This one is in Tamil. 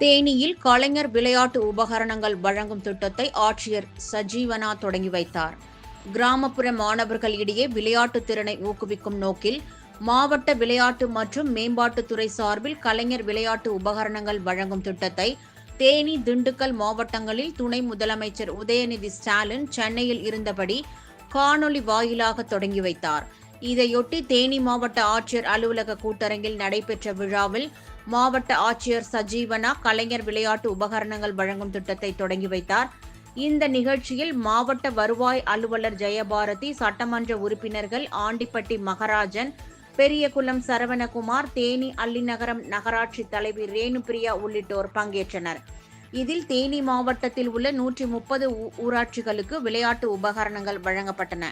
தேனியில் கலைஞர் விளையாட்டு உபகரணங்கள் வழங்கும் திட்டத்தை ஆட்சியர் சஜீவனா தொடங்கி வைத்தார். கிராமப்புற மாணவர்களிடையே விளையாட்டு திறனை ஊக்குவிக்கும் நோக்கில் மாவட்ட விளையாட்டு மற்றும் மேம்பாட்டுத்துறை சார்பில் கலைஞர் விளையாட்டு உபகரணங்கள் வழங்கும் திட்டத்தை தேனி திண்டுக்கல் மாவட்டங்களில் துணை முதலமைச்சர் உதயநிதி ஸ்டாலின் சென்னையில் இருந்தபடி காணொலி வாயிலாக தொடங்கி வைத்தார். இதையொட்டி தேனி மாவட்ட ஆட்சியர் அலுவலக கூட்டரங்கில் நடைபெற்ற விழாவில் மாவட்ட ஆட்சியர் சஜீவனா கலைஞர் விளையாட்டு உபகரணங்கள் வழங்கும் திட்டத்தை தொடங்கி வைத்தார். இந்த நிகழ்ச்சியில் மாவட்ட வருவாய் அலுவலர் ஜெயபாரதி சட்டமன்ற உறுப்பினர்கள் ஆண்டிப்பட்டி மகராஜன் பெரியகுளம் சரவணகுமார் தேனி அல்லிநகரம் நகராட்சி தலைவி ரேணுபிரியா உள்ளிட்டோர் பங்கேற்றனர். இதில் தேனி மாவட்டத்தில் உள்ள நூற்றி முப்பது ஊராட்சிகளுக்கு விளையாட்டு உபகரணங்கள் வழங்கப்பட்டன.